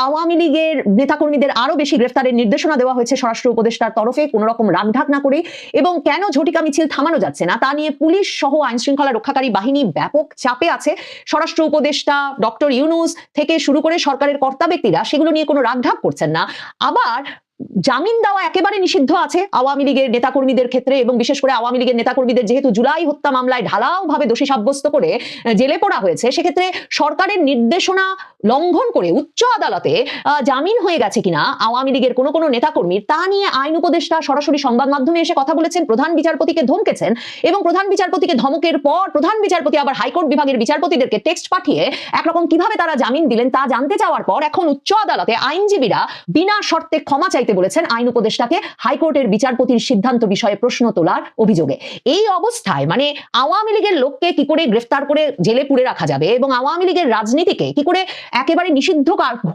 Speaker 1: আওয়ামী লীগের নেতাকর্মীদের আরও বেশি গ্রেফতারের নির্দেশনা দেওয়া হয়েছে স্বরাষ্ট্র উপদেষ্টার তরফে কোনো রকম রাগঢাক না করে, এবং কেন ঝটিকা মিছিল থামানো যাচ্ছে না তা নিয়ে পুলিশ সহ আইন শৃঙ্খলা রক্ষাকারী বাহিনী ব্যাপক চাপে আছে। স্বরাষ্ট্র উপদেষ্টা ডক্টর ইউনুস থেকে শুরু করে সরকারের কর্তা ব্যক্তিরা সেগুলো নিয়ে কোনো রাগঢাক করছেন না। আবার জামিন দেওয়া একেবারে নিষিদ্ধ আছে আওয়ামী লীগের নেতাকর্মীদের ক্ষেত্রে এবং বিশেষ করে আওয়ামী লীগের নেতাকর্মীদের যেহেতু জুলাই হত্যা মামলায় ঢালাও ভাবে দোষী সাব্যস্ত করে জেলে পড়া হয়েছে, সেক্ষেত্রে সরকারের নির্দেশনা লঙ্ঘন করে উচ্চ আদালতে জামিন হয়ে গেছে কিনা আওয়ামী লীগের কোনো কোনো নেতাকর্মীর, তা নিয়ে আইন উপদেষ্টা সরাসরি সংবাদ মাধ্যমে এসে কথা বলেছেন, প্রধান বিচারপতিকে ধমকেছেন এবং প্রধান বিচারপতিকে ধমকের পর প্রধান বিচারপতি আবার হাইকোর্ট বিভাগের বিচারপতিদেরকে টেক্সট পাঠিয়ে একরকম কীভাবে তারা জামিন দিলেন তা জানতে চাওয়ার পর এখন উচ্চ আদালতে আইনজীবীরা বিনা শর্তে ক্ষমা চাইতে বলেছেন, আইন উপদেষ্টাকে হাইকোর্টের বিচারপতির সিদ্ধান্ত বিষয়ে প্রশ্ন তোলার অভিযোগে। এই অবস্থায় মানে আওয়ামী লীগের লোককে কি করে গ্রেফতার করে জেলে পুরে রাখা যাবে এবং আওয়ামী লীগের রাজনীতিকে কি করে একেবারে নিষিদ্ধ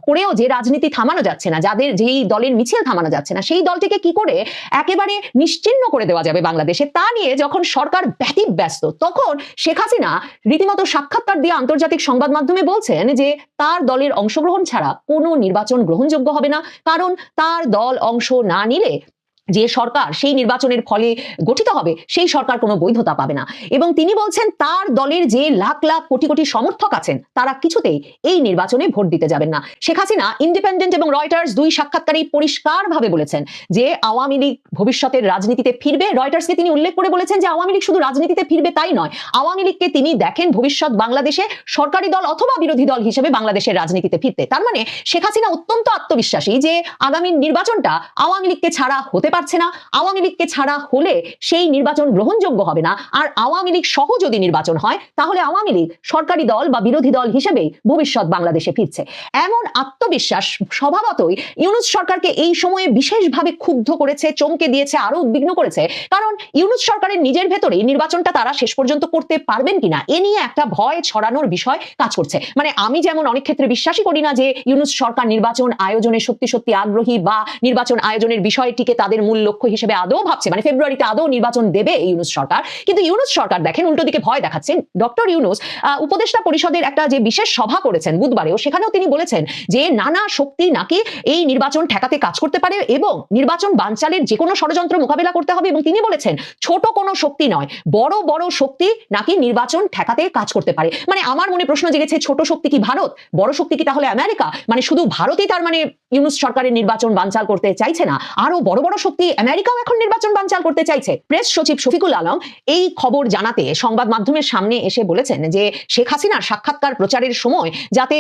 Speaker 1: করেও যে রাজনীতি থামানো যাচ্ছে না, যাদের যেই দলের মিছিল থামানো যাচ্ছে না, সেই দলটিকে কি করে একেবারে নিশ্চিহ্ন করে দেওয়া যাবে বাংলাদেশে? তা নিয়ে যখন সরকার ব্যতীত ব্যস্ত তখন শেখ হাসিনা রীতিমতো সাক্ষাৎকার দিয়ে আন্তর্জাতিক সংবাদ মাধ্যমে বলছেন যে তার দলের অংশগ্রহণ ছাড়া কোনো নির্বাচন গ্রহণযোগ্য হবে না, কারণ তার দল অংশ না নিলে যে সরকার সেই নির্বাচনের ফলে গঠিত হবে, সেই সরকার কোনো বৈধতা পাবে না। এবং তিনি বলছেন, তার দলের যে লাখ লাখ কোটি কোটি সমর্থক আছেন, তারা কিছুতেই এই নির্বাচনে ভোট দিতে যাবেন না। শেখ হাসিনা ইন্ডিপেন্ডেন্ট এবং রয়টার্স দুই সাক্ষাৎকারেই পরিষ্কারভাবে বলেছেন যে, আওয়ামী লীগ ভবিষ্যতের রাজনীতিতে ফিরবে। রয়টার্সকে তিনি উল্লেখ করে বলেছেন যে, আওয়ামী লীগ শুধু রাজনীতিতে ফিরবে তাই নয়, আওয়ামী লীগকে তিনি দেখেন ভবিষ্যৎ বাংলাদেশে সরকারি দল অথবা বিরোধী দল হিসেবে বাংলাদেশের রাজনীতিতে ফিরতে। তার মানে শেখ হাসিনা অত্যন্ত আত্মবিশ্বাসী যে, আগামী নির্বাচনটা আওয়ামী লীগকে ছাড়া হতে পারছে না, আওয়ামী লীগকে ছাড়া হলে সেই নির্বাচন গ্রহণযোগ্য হবে না। আর আওয়ামী লীগ সহ যদি নির্বাচন হয়, তাহলে আওয়ামী লীগ সরকারি দল বা বিরোধী দল হিসেবেই ভবিষ্যৎ বাংলাদেশে ফিরছে। এমন আত্মবিশ্বাস স্বভাবতই ইউনুস সরকারকে এই সময়ে বিশেষভাবে ক্ষুব্ধ করেছে, চমকে দিয়েছে আরও উদ্বিগ্ন করেছে। কারণ ইউনুস সরকারের নিজের ভেতরে নির্বাচনটা তারা শেষ পর্যন্ত করতে পারবেন কিনা, এ নিয়ে একটা ভয় ছড়ানোর বিষয় কাজ করছে। মানে আমি যেমন অনেক ক্ষেত্রে বিশ্বাসই করি না যে ইউনুস সরকার নির্বাচন আয়োজনে সত্যি সত্যি আগ্রহী বা নির্বাচন আয়োজনের বিষয়টিকে তাদের মূল লক্ষ্য হিসেবে আদৌ ভাবছে মানে ফেব্রুয়ারিতে আদৌ নির্বাচন দেবে ইউনুস সরকার। কিন্তু ইউনুস সরকার দেখেন উল্টো দিকে ভয় দেখাচ্ছেন। ডক্টর ইউনুস উপদেষ্টা পরিষদের একটা যে বিশেষ সভা করেছেন বুধবারেও, সেখানেও তিনি বলেছেন যে নানা শক্তি নাকি এই নির্বাচন ঠেকাতে কাজ করতে পারে এবং নির্বাচন বানচালের যে কোনো ষড়যন্ত্র মোকাবেলা করতে হবে এবং তিনি বলেছেন, ছোট কোনো শক্তি নয়, বড় বড় শক্তি নাকি নির্বাচন ঠেকাতে কাজ করতে পারে। মানে আমার মনে প্রশ্ন জেগেছে, ছোট শক্তি কি ভারত, বড় শক্তি কি তাহলে আমেরিকা? মানে শুধু ভারতই তার মানে ইউনুস সরকারের নির্বাচন বানচাল করতে চাইছে না আরও বড় বড় শক্তি শক্তি আমেরিকাও এখন নির্বাচন বানচাল করতে চাইছে। প্রেস সচিব শফিকুল আলম এই খবর জানাতে সংবাদ মাধ্যমের সামনে এসে বলেছেন যে, শেখ হাসিনার সাক্ষাৎকার প্রচারের সময় যাতে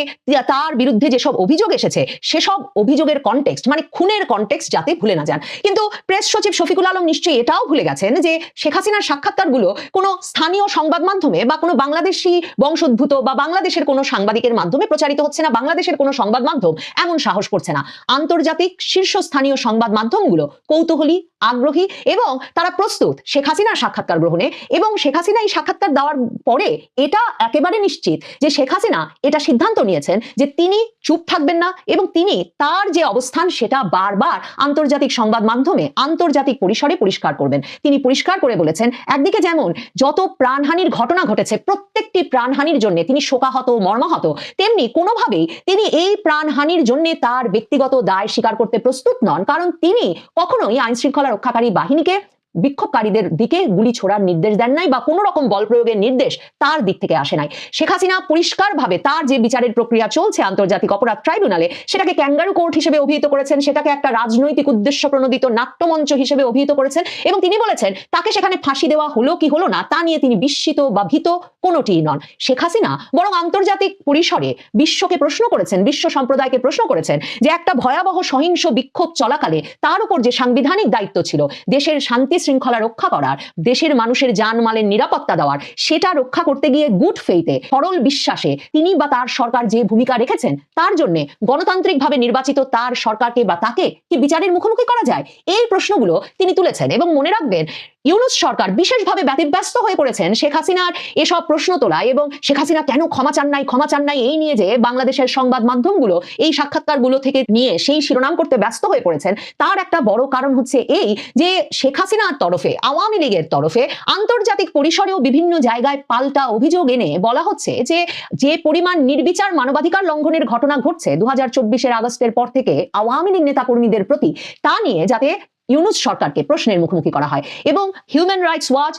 Speaker 1: তার বিরুদ্ধে যেসব অভিযোগ এসেছে, সেসব অভিযোগের কনটেক্সট মানে খুনের কনটেক্সট যাতে ভুলে না যান। কিন্তু প্রেস সচিব শফিকুল আলম নিশ্চয়ই এটাও ভুলে গেছেন যে, শেখ হাসিনার সাক্ষাৎকারগুলো কোনো স্থানীয় সংবাদ মাধ্যমে বা কোনো বাংলাদেশি বংশোদ্ভূত বা বাংলাদেশের কোনো সাংবাদিকের মাধ্যমে প্রচারিত হচ্ছে না, বাংলাদেশের কোনো সংবাদ মাধ্যম এমন সাহস করছে না। আন্তর্জাতিক শীর্ষস্থানীয় সংবাদ মাধ্যমগুলো কৌতূহলী, আগ্রহী এবং তারা প্রস্তুত শেখ হাসিনার সাক্ষাৎকার গ্রহণে এবং শেখ হাসিনা এই সাক্ষাৎকার দেওয়ার পরে এটা একেবারে নিশ্চিত যে শেখ হাসিনা এটা সিদ্ধান্ত নিয়েছেন যে তিনি চুপ থাকবেন না এবং তিনি তার যে অবস্থান সেটা বারবার আন্তর্জাতিক সংবাদ মাধ্যমে, আন্তর্জাতিক পরিসরে পরিষ্কার করবেন। তিনি পরিষ্কার করে বলেছেন, একদিকে যেমন যত প্রাণহানির ঘটনা ঘটেছে, প্রত্যেকটি প্রাণহানির জন্য তিনি শোকাহত, মর্মাহত, তেমনি কোনোভাবেই তিনি এই প্রাণহানির জন্য তার ব্যক্তিগত দায় স্বীকার করতে প্রস্তুত নন। কারণ তিনি কখনোই আইন শৃঙ্খলা রক্ষাকারী বাহিনীকে বিক্ষোভকারীদের দিকে গুলি ছোড়ার নির্দেশ দেন নাই বা কোনো রকম বল প্রয়োগের নির্দেশ তার দিক থেকে আসে নাই। শেখ হাসিনা পরিষ্কারভাবে তার যে বিচারের প্রক্রিয়া চলছে আন্তর্জাতিক অপরাধ ট্রাইব্যুনালে, সেটাকে ক্যাঙ্গারু কোর্ট হিসেবে অভিহিত করেছেন, সেটাকে একটা রাজনৈতিক উদ্দেশ্য প্রণোদিত নাট্যমঞ্চ হিসেবে অভিহিত করেছেন এবং তিনি বলেছেন, তাকে সেখানে ফাঁসি দেওয়া হলো কি হলো না তা নিয়ে তিনি বিস্মিত বা ভীত কোনোটিই নন। শেখ হাসিনা বরং আন্তর্জাতিক পরিসরে বিশ্বকে প্রশ্ন করেছেন, বিশ্ব সম্প্রদায়কে প্রশ্ন করেছেন যে একটা ভয়াবহ সহিংস বিক্ষোভ চলাকালে তার উপর যে সাংবিধানিক দায়িত্ব ছিল, দেশের শান্তি শৃঙ্খলা রক্ষা করার, দেশের মানুষের জানমালের নিরাপত্তা দেওয়ার, সেটা রক্ষা করতে গিয়ে গুড ফেইতে, সরল বিশ্বাসে তিনি বা তার সরকার যে ভূমিকা রেখেছেন, তার জন্য গণতান্ত্রিকভাবে নির্বাচিত তার সরকারকে বা তাকে কি বিচারের মুখোমুখি করা যায়? এই প্রশ্নগুলো তিনি তুলেছেন এবং মনে রাখবেন ইউনুস সরকার বিশেষভাবে ব্যতিব্যস্ত হয়ে পড়েছেন শেখ হাসিনার এসব প্রশ্ন তোলা এবং শেখ হাসিনা কেন ক্ষমা চান নাই, ক্ষমা চান নাই এই নিয়ে যে বাংলাদেশের সংবাদ মাধ্যমগুলো, এই সাক্ষাৎকারগুলো থেকে নিয়ে সেই শিরোনাম করতে ব্যস্ত হয়ে পড়েছেন, তার একটা বড় কারণ হচ্ছে এই যে শেখ হাসিনার তরফে, আওয়ামী লীগের তরফে আন্তর্জাতিক পরিসরেও বিভিন্ন জায়গায় পাল্টা অভিযোগ এনে বলা হচ্ছে যে যে পরিমাণ নির্বিচার মানবাধিকার লঙ্ঘনের ঘটনা ঘটছে দু হাজার চব্বিশের আগস্টের পর থেকে আওয়ামী লীগ নেতাকর্মীদের প্রতি, তা নিয়ে যাতে ইউনুস সরকারকে প্রশ্নের মুখোমুখি করা হয় এবং Human Rights Watch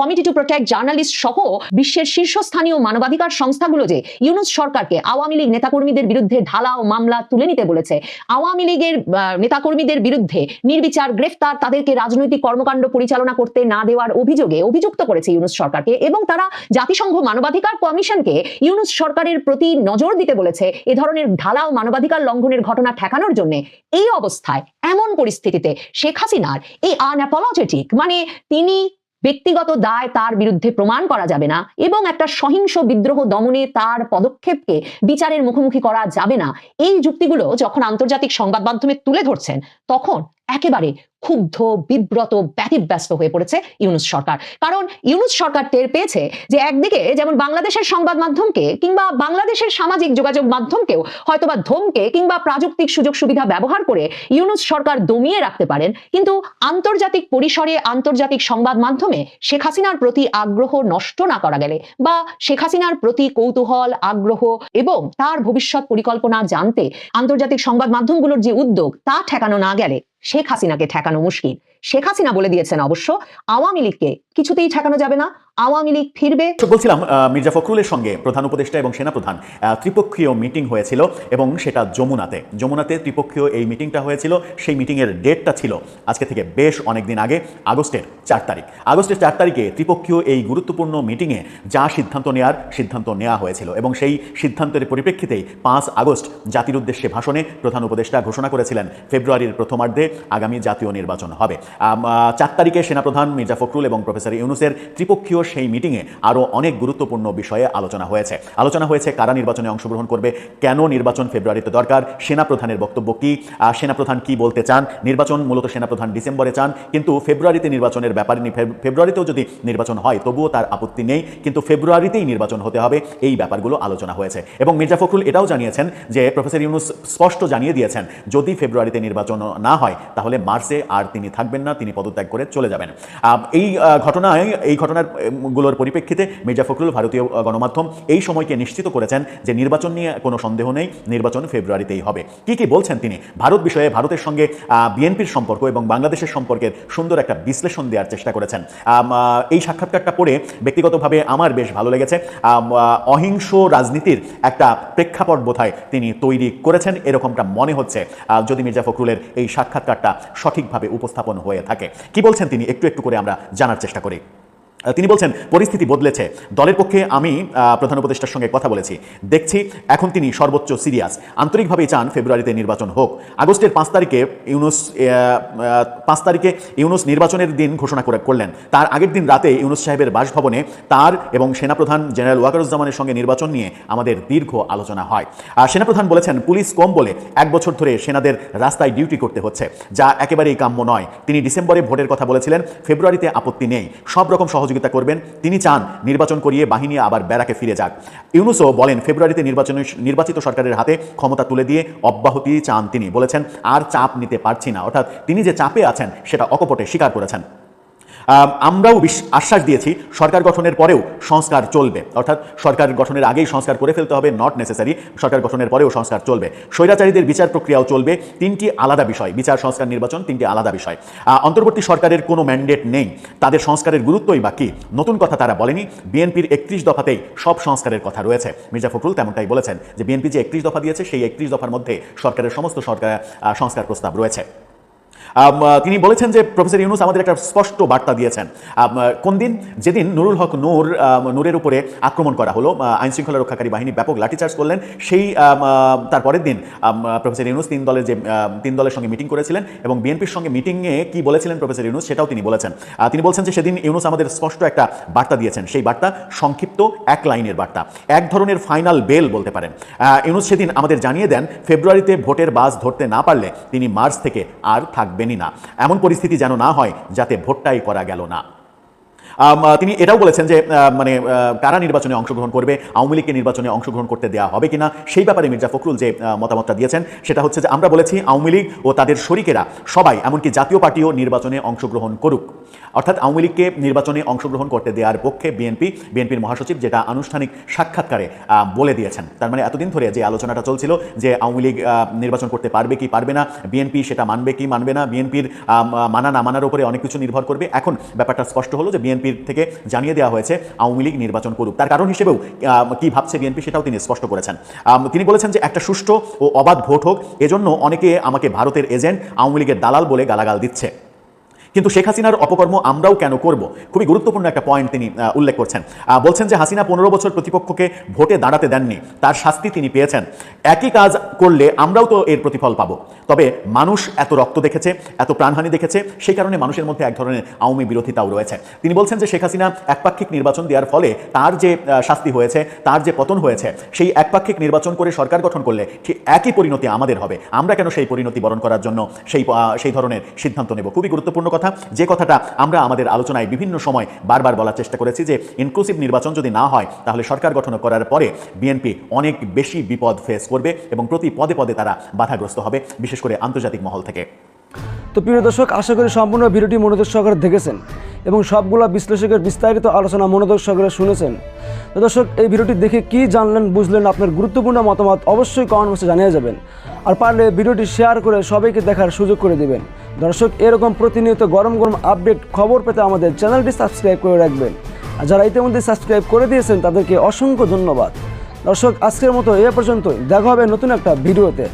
Speaker 1: Committee to Protect Journalist সহ বিশ্বের শীর্ষস্থানীয় মানবাধিকার সংস্থাগুলো যে ইউনুস সরকারকে আওয়ামী লীগ নেতাকর্মীদের বিরুদ্ধে ঢালাও মামলা তুলে নিতে বলেছে, আওয়ামী লীগের নেতাকর্মীদের বিরুদ্ধে নির্বিচার গ্রেফতার তাদেরকে রাজনৈতিক কর্মকাণ্ড পরিচালনা করতে না দেওয়ার অভিযোগে অভিযুক্ত করেছে ইউনুস সরকারকে এবং তারা জাতিসংঘ মানবাধিকার কমিশনকে ইউনুস সরকারের প্রতি নজর দিতে বলেছে, এ ধরনের ঢালাও মানবাধিকার লঙ্ঘনের ঘটনা ঠেকানোর জন্য। এই অবস্থায় এমন পরিস্থিতিতে শেখ হাসিনার এই আনঅ্যাপোলজেটিক মানে তিনি ব্যক্তিগত দায় তার বিরুদ্ধে প্রমাণ করা যাবে না এবং একটা সহিংস বিদ্রোহ দমনে তার পদক্ষেপকে বিচারের মুখোমুখি করা যাবে না। এই যুক্তিগুলো যখন আন্তর্জাতিক সংবাদ মাধ্যমে তুলে ধরছেন, তখন একেবারে ক্ষুব্ধ, বিব্রত, ব্যতিব্যস্ত হয়ে পড়েছে ইউনুস সরকার। কারণ ইউনুস সরকার টের পেয়েছে যে একদিকে যেমন বাংলাদেশের সংবাদ মাধ্যমকে কিংবা বাংলাদেশের সামাজিক যোগাযোগ মাধ্যমকেও হয়তোবা ধমকে কিংবা প্রাযুক্তিক সুযোগ সুবিধা ব্যবহার করে ইউনুস সরকার দমিয়ে রাখতে পারেন, কিন্তু আন্তর্জাতিক পরিসরে আন্তর্জাতিক সংবাদ মাধ্যমে শেখ হাসিনার প্রতি আগ্রহ নষ্ট না করা গেলে বা শেখ হাসিনার প্রতি কৌতূহল, আগ্রহ এবং তার ভবিষ্যৎ পরিকল্পনা জানতে আন্তর্জাতিক সংবাদ মাধ্যমগুলোর যে উদ্যোগ তা ঠেকানো না গেলে শেখ হাসিনাকে ঠেকানো মুশকিল। শেখ হাসিনা বলে দিয়েছেন অবশ্য, আওয়ামী লীগকে কিছুতেই ঠেকানো যাবে না। আওয়ামী লীগ ফিরবে।
Speaker 4: বলছিলাম মির্জা ফখরুলের সঙ্গে প্রধান উপদেষ্টা এবং সেনাপ্রধান ত্রিপক্ষীয় মিটিং হয়েছিল এবং সেটা যমুনাতে। যমুনাতে ত্রিপক্ষীয় এই মিটিংটা হয়েছিল, সেই মিটিংয়ের ডেটটা ছিল আজকে থেকে বেশ অনেক দিন আগে, আগস্টের চার তারিখ। আগস্টের চার তারিখে ত্রিপক্ষীয় এই গুরুত্বপূর্ণ মিটিংয়ে যা সিদ্ধান্ত নেওয়ার সিদ্ধান্ত নেওয়া হয়েছিল এবং সেই সিদ্ধান্তের পরিপ্রেক্ষিতেই পাঁচ আগস্ট জাতির উদ্দেশ্যে ভাষণে প্রধান উপদেষ্টা ঘোষণা করেছিলেন, ফেব্রুয়ারির প্রথমার্ধে আগামী জাতীয় নির্বাচন হবে। চার তারিখে সেনাপ্রধান মির্জা ফখরুল এবং প্রফেসর ইউনুসের ত্রিপক্ষীয় সেই মিটিংয়ে আরও অনেক গুরুত্বপূর্ণ বিষয়ে আলোচনা হয়েছে। আলোচনা হয়েছে কারা নির্বাচনে অংশগ্রহণ করবে, কেন নির্বাচন ফেব্রুয়ারিতে দরকার, সেনাপ্রধানের বক্তব্য কি সেনাপ্রধান কি বলতে চান, নির্বাচন মূলত সেনাপ্রধান ডিসেম্বরে চান, কিন্তু ফেব্রুয়ারিতে নির্বাচনের ব্যাপারে ফেব্রুয়ারিতেও যদি নির্বাচন হয় তবুও তার আপত্তি নেই, কিন্তু ফেব্রুয়ারিতেই নির্বাচন হতে হবে, এই ব্যাপারগুলো আলোচনা হয়েছে। এবং মির্জা ফখরুল এটাও জানিয়েছেন যে প্রফেসর ইউনুস স্পষ্ট জানিয়ে দিয়েছেন, যদি ফেব্রুয়ারিতে নির্বাচন না হয় তাহলে মার্চে আর তিনি থাকবেন না, তিনি পদত্যাগ করে চলে যাবেন। এই ঘটনায়, এই ঘটনার গুলোর পরিপ্রেক্ষিতে মির্জা ফখরুল ভারতীয় গণমাধ্যম এই সময়কে নিশ্চিত করেছেন যে নির্বাচন নিয়ে কোনো সন্দেহ নেই, নির্বাচন ফেব্রুয়ারিতেই হবে। কি কি বলছেন তিনি? ভারত বিষয়ে ভারতের সঙ্গে বিএনপির সম্পর্ক এবং বাংলাদেশের সম্পর্কের সুন্দর একটা বিশ্লেষণ দেওয়ার চেষ্টা করেছেন। এই সাক্ষাৎকারটা পড়ে ব্যক্তিগতভাবে আমার বেশ ভালো লেগেছে। অহিংস রাজনীতির একটা প্রেক্ষাপট বোধহয় তিনি তৈরি করেছেন, এরকমটা মনে হচ্ছে যদি মির্জা ফখরুলের এই সাক্ষাৎকারটা সঠিকভাবে উপস্থাপন হয়ে থাকে। কি বলছেন তিনি? একটু একটু করে আমরা জানার চেষ্টা করি। তিনি বলছেন, পরিস্থিতি বদলেছে। দলের পক্ষে আমি প্রধান উপদেষ্টার সঙ্গে কথা বলেছি। দেখছি এখন তিনি সর্বোচ্চ সিরিয়াস। আন্তরিকভাবেই চান ফেব্রুয়ারিতে নির্বাচন হোক। আগস্টের পাঁচ তারিখে ইউনুস পাঁচ তারিখে ইউনুস নির্বাচনের দিন ঘোষণা করে, করলেন। তার আগের দিন রাতে ইউনুস সাহেবের বাসভবনে তার এবং সেনাপ্রধান জেনারেল ওয়াকারুজ্জামানের সঙ্গে নির্বাচন নিয়ে আমাদের দীর্ঘ আলোচনা হয়। আর সেনাপ্রধান বলেছেন, পুলিশ কম বলে এক বছর ধরে সেনাদের রাস্তায় ডিউটি করতে হচ্ছে, যা একেবারেই কাম্য নয়। তিনি ডিসেম্বরে ভোটের কথা বলেছিলেন। ফেব্রুয়ারিতে আপত্তি নেই। সব রকম সহযোগিতা করবেন। তিনি চান নির্বাচন করিয়ে বাহিনী আবার ব্যারাকে ফিরে যাক। ইউনুসও বলেন, ফেব্রুয়ারিতে নির্বাচন নির্বাচিত সরকারের হাতে ক্ষমতা তুলে দিয়ে অব্যাহতি চান তিনি। বলেছেন, আর চাপ নিতে পারছি না। অর্থাৎ তিনি যে চাপে আছেন, সেটা অকপটে স্বীকার করেছেন। আমরাও আশ্বাস দিয়েছি, সরকার গঠনের পরেও সংস্কার চলবে। অর্থাৎ সরকার গঠনের আগেই সংস্কার করে ফেলতে হবে নট নেসেসারি সরকার গঠনের পরেও সংস্কার চলবে। স্বৈরাচারীদের বিচার প্রক্রিয়াও চলবে। তিনটি আলাদা বিষয়, বিচার, সংস্কার, নির্বাচন, তিনটি আলাদা বিষয়। অন্তর্বর্তী সরকারের কোনো ম্যান্ডেট নেই। তাদের সংস্কারের গুরুত্বই বা কি? নতুন কথা তারা বলেনি। বিএনপির একত্রিশ দফাতেই সব সংস্কারের কথা রয়েছে। মির্জা ফখরুল তেমনটাই বলেছেন যে, বিএনপি যে একত্রিশ দফা দিয়েছে, সেই একত্রিশ দফার মধ্যে সরকারের সমস্ত সরকার সংস্কার প্রস্তাব রয়েছে। তিনি বলেছেন যে প্রফেসর ইউনুস আমাদের একটা স্পষ্ট বার্তা দিয়েছেন। কোন দিন? যেদিন নুরুল হক নূর নূরের উপরে আক্রমণ করা হলো আইন শৃঙ্খলা রক্ষাকারী বাহিনী ব্যাপক লাঠিচার্জ করলেন সেই আম, আহ, তার পরের দিন প্রফেসর ইউনুস তিন দলের যে তিন দলের সঙ্গে মিটিং করেছিলেন এবং বিএনপির সঙ্গে মিটিংয়ে কি বলেছিলেন প্রফেসর ইউনুস সেটাও তিনি বলেছেন। তিনি বলছেন যে সেদিন ইউনুস আমাদের স্পষ্ট একটা বার্তা দিয়েছেন সেই বার্তা সংক্ষিপ্ত এক লাইনের বার্তা এক ধরনের ফাইনাল বেল বলতে পারেন। ইউনুস সেদিন আমাদের জানিয়ে দেন ফেব্রুয়ারিতে ভোটের বাস ধরতে না পারলে তিনি মার্চ থেকে আর থাকবেনই না। এমন পরিস্থিতি যেন না হয় যাতে ভোটটাই করা গেল না। তিনি এটাও বলেছেন যে মানে কারা নির্বাচনে অংশগ্রহণ করবে, আওয়ামী লীগকে নির্বাচনে অংশগ্রহণ করতে দেওয়া হবে কিনা, সেই ব্যাপারে মির্জা ফখরুল যে মতামতটা দিয়েছেন, সেটা হচ্ছে যে আমরা বলেছি আওয়ামী লীগ ও তাদের শরিকেরা সবাই, এমনকি জাতীয় পার্টিও নির্বাচনে অংশগ্রহণ করুক। অর্থাৎ আওয়ামী লীগকে নির্বাচনে অংশগ্রহণ করতে দেওয়ার পক্ষে বিএনপি, বিএনপির মহাসচিব যেটা আনুষ্ঠানিক সাক্ষাৎকারে বলে দিয়েছেন। তার মানে এতদিন ধরে যে আলোচনাটা চলছিল যে আওয়ামী লীগ নির্বাচন করতে পারবে কি পারবে না, বিএনপি সেটা মানবে কি মানবে না, বিএনপির মানা না মানার উপরে অনেক কিছু নির্ভর করবে। এখন ব্যাপারটা স্পষ্ট হলো যে বিএনপির থেকে জানিয়ে দেওয়া হয়েছে আওয়ামী লীগ নির্বাচন করুক। তার কারণ হিসেবেও কি ভাবছে বিএনপি সেটাও তিনি স্পষ্ট করেছেন। তিনি বলেছেন যে একটা সুষ্ঠু ও অবাধ ভোট হোক, এজন্য অনেকে আমাকে ভারতের এজেন্ট, আওয়ামী লীগের দালাল বলে গালাগাল দিচ্ছে। কিন্তু শেখ হাসিনার অপকর্ম আমরাও কেন করব? খুবই গুরুত্বপূর্ণ একটা পয়েন্ট তিনি উল্লেখ করছেন। বলছেন যে হাসিনা পনেরো বছর প্রতিপক্ষকে ভোটে দাঁড়াতে দেননি, তার শাস্তি তিনি পেয়েছেন। একই কাজ করলে আমরাও তো এর প্রতিফল পাবো। তবে মানুষ এত রক্ত দেখেছে, এত প্রাণহানি দেখেছে, সেই কারণে মানুষের মধ্যে এক ধরনের আওয়ামী বিরোধিতাও রয়েছে। তিনি বলছেন যে শেখ হাসিনা একপাক্ষিক নির্বাচন দেওয়ার ফলে তার যে শাস্তি হয়েছে, তার যে পতন হয়েছে, সেই একপাক্ষিক নির্বাচন করে সরকার গঠন করলে ঠিক একই পরিণতি আমাদের হবে। আমরা কেন সেই পরিণতি বরণ করার জন্য সেই সেই ধরনের সিদ্ধান্ত নেব? খুবই গুরুত্বপূর্ণ কথা, যে কথাটা আমরা আমাদের আলোচনায় বিভিন্ন সময় বারবার বলার চেষ্টা করেছি যে ইনক্লুসিভ নির্বাচন যদি না হয়, তাহলে সরকার গঠন করার পরে বিএনপি অনেক বেশি বিপদ ফেস করবে এবং প্রতি পদে পদে তারা বাধাগ্রস্ত হবে, বিশেষ করে আন্তর্জাতিক মহল থেকে।
Speaker 5: তো প্রিয় দর্শক, আশা করি সম্পূর্ণ ভিডিওটি মনোযোগ সহকারে দেখেছেন এবং সবগুলো বিশ্লেষকের বিস্তারিত আলোচনা মনোযোগ সহকারে শুনেছেন। তো দর্শক, এই ভিডিওটি দেখে কি জানলেন, বুঝলেন, আপনার গুরুত্বপূর্ণ মতামত অবশ্যই কমেন্ট বক্সে জানিয়ে যাবেন। আর পারলে ভিডিওটি শেয়ার করে সবাইকে দেখার সুযোগ করে দেবেন। দর্শক, এরকম প্রতিনিয়ত গরম গরম আপডেট খবর পেতে আমাদের চ্যানেলটি সাবস্ক্রাইব করে রাখবেন। আর যারা ইতিমধ্যে সাবস্ক্রাইব করে দিয়েছেন, তাদেরকে অসংখ্য ধন্যবাদ। দর্শক, আজকের মতো এ পর্যন্তই। দেখা হবে নতুন একটা ভিডিওতে।